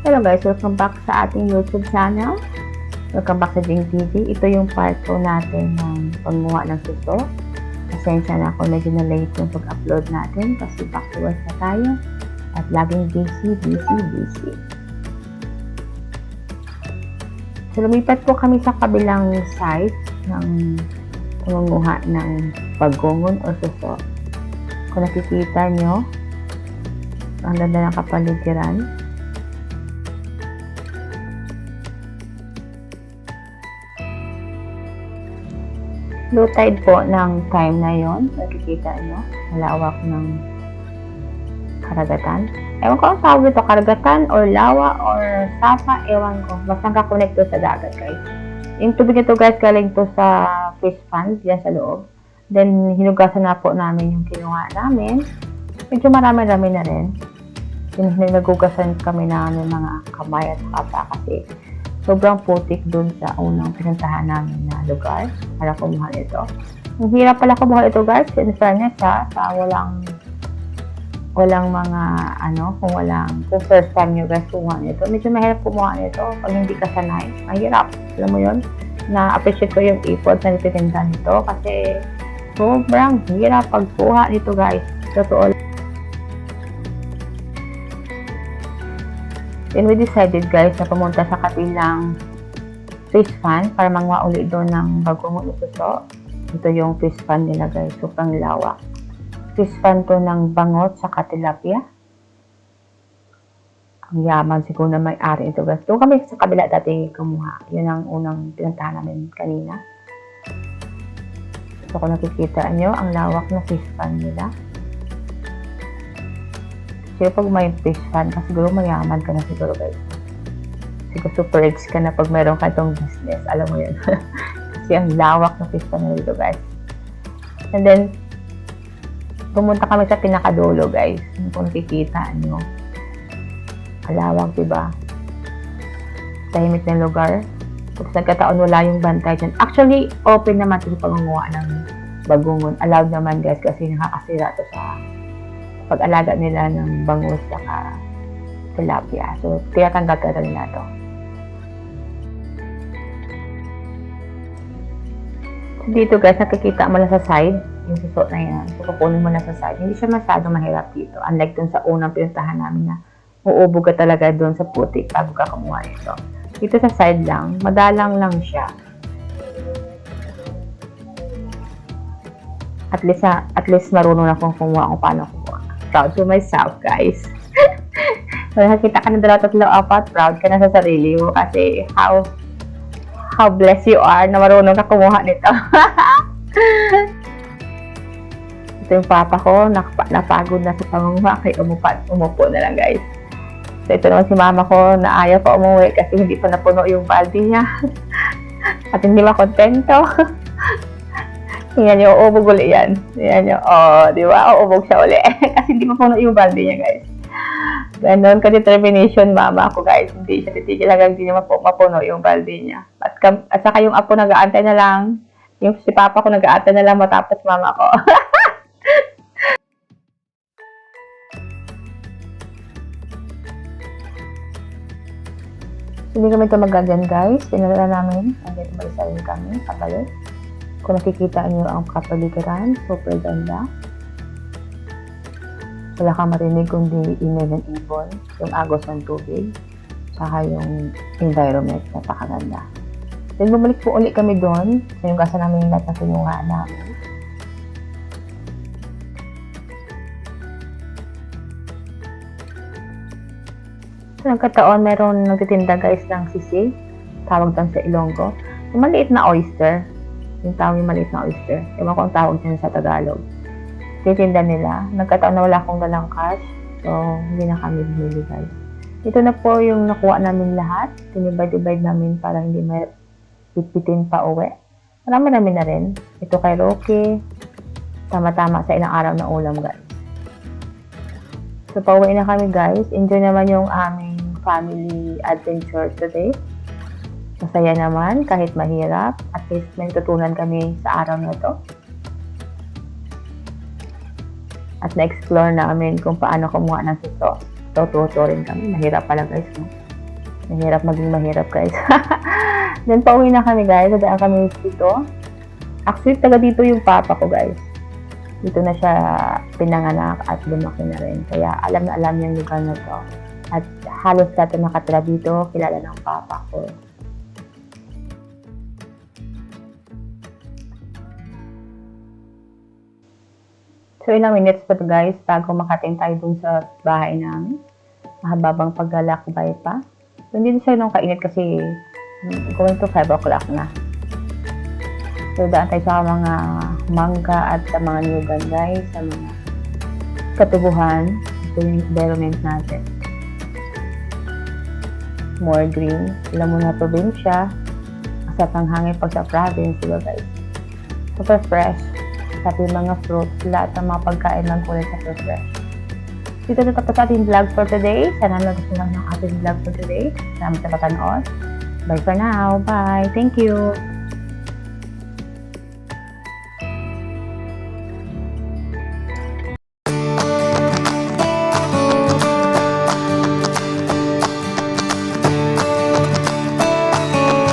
Hello guys, welcome back sa ating YouTube channel. Welcome back sa Jing TV. Ito yung part 2 natin ng pagmuha ng suso. Pasensya na ako, medyo na late yung pag-upload natin kasi back to work na tayo. At laging busy, busy, busy. So, lumipat po kami sa kabilang side ng pangunguha ng bagongon o suso. Kung nakikita nyo, ang ganda ng kapaligiran. Low tide po ng time na yon Nakikita nyo, malawak ng karagatan. Ewan ko ang tawag dito, karagatan or lawa or sapa, ewan ko. Basta kakonect to sa dagat guys. Yung tubig nito guys, galing to sa fish pond, yan sa loob. Then, hinugasan na po namin yung kinuha namin. Medyo marami-rami na rin. Then, nagugasan kami namin mga kamay at kapa kasi sobrang putik dun sa unang pinuntahan namin na lugar para kumuha nito. Ang hirap pala kumuha ito guys, in fairness ha, sa walang walang mga ano, kung walang, kung first time nyo guys kumuha nito, medyo mahirap kumuha nito pag hindi ka sanay. Mahirap. Alam mo yun? Na-appreciate ko yung effort na nititinda nito kasi sobrang hirap pagkuha nito guys. Totoo Then we decided guys na pumunta sa kabilang fish pan para mangwa ulit doon ng bagong ususo. Ito yung fish pan nila guys. Sobrang lawak. Fish pan to ng bangot sa tilapia. Ang yaman siguro na may-ari ito guys. Doon kami sa kabila dati kumuha. Yun ang unang pinuntahan namin kanina. So kung nakikita nyo, ang lawak ng fish pan nila. Siguro pag may fish pan ka, siguro mayaman ka na siguro guys. Siguro super rich ka na pag meron ka itong business. Alam mo yun. Kasi ang lawak ng fish pan nila dito guys. And then, pumunta kami sa pinakadulo guys. Kung nakikita nyo. Alawak, diba? Tahimik na lugar. Tapos nagkataon wala yung bantay dyan. Actually, open naman ito sa ng bagungon. Allowed naman guys kasi nakakasira to sa pag-alaga nila ng bangus saka tilapia. So, tinatanggal-tanggal nila to. Dito guys, nakikita mo lang sa side, yung suso na yan. So, kukunin mo na sa side. Hindi siya masyado mahirap dito. Unlike dun sa unang pinuntahan namin na uubog ka talaga dun sa putik bago ka kumuha nito. Dito sa side lang, madalang lang siya. At least, at least marunong na kung kumuha kung paano. Proud to myself, guys. so, nakita ka na dalawa, tatlo, apat, proud ka na sa sarili mo kasi how how blessed you are na marunong ka kumuha nito. Ito yung papa ko, napa- napagod na sa pangunguha, kaya umupat, umupo na lang guys. So ito naman si mama ko, na ayaw pa umuwi kasi hindi pa napuno yung balde niya. At hindi makontento. Tingnan nyo, uubog uli yan. Tingnan nyo, oh, di ba? Uubog siya uli. kasi hindi mapuno yung balde niya guys. Ganon ka determination mama ko guys. Hindi siya titigil hanggang hindi niya mapu- mapuno yung balde niya. At, kam- at saka yung apo nag-aantay na lang. Yung si papa ko nag-aantay na lang matapos mama ko. Hindi kami ito magagyan guys. Pinadala namin. Hanggang umalisa rin kami. Kabalik. Kung nakikita niyo ang kapaligiran, super ganda. Wala kang marinig kundi ingay ng ibon, yung agos ng tubig, saka yung environment, napakaganda. Then bumalik po ulit kami doon, sa yung kasa namin lahat na kinuha namin. Sa nagkataon, meron nagtitinda guys ng sisig, tawag doon sa Ilonggo. Yung maliit na oyster, yung tawag yung maliit na oyster. Ewan ko ang tawag dyan sa Tagalog. Titinda nila. Nagkataon na wala akong dalang cash, so hindi na kami bumili guys. Ito na po yung nakuha namin lahat. Dinivide-divide namin para hindi may pitpitin pa uwi. Marami-rami na rin. Ito kay Rocky. Tama-tama sa ilang araw na ulam guys. So, pauwi na kami guys. Enjoy naman yung aming family adventure today. Masaya naman kahit mahirap. At least may tutunan kami sa araw na to. At na-explore namin kung paano kumuha ng suso. Tututo rin kami. Mahirap pala guys. No? Mahirap maging mahirap, guys. Then, pauwi na kami, guys. Dadaan kami dito. Actually, taga dito yung papa ko, guys. Dito na siya pinanganak at lumaki na rin. Kaya alam na alam niya yung lugar na to. At halos lahat na nakatira dito, kilala ng papa ko. So, ilang minutes pa to guys bago makating tayo dun sa bahay namin. Mahababang paglalakbay pa. So, hindi na siya nung kainit kasi mm, going to 5 o'clock na. So, daan tayo sa mga mangga at sa mga niyugan guys, sa mga katubuhan. Ito yung environment natin. More green. Alam mo na probinsya. Sa panghangin pag sa province, diba guys? Super fresh. Yung mga fruits, lahat ng mga pagkain ng kulay super fresh. Dito na tapos ating vlog for today. Sana nagustuhan ng ating vlog for today. Salamat sa patanood. Bye for now. Bye. Thank you.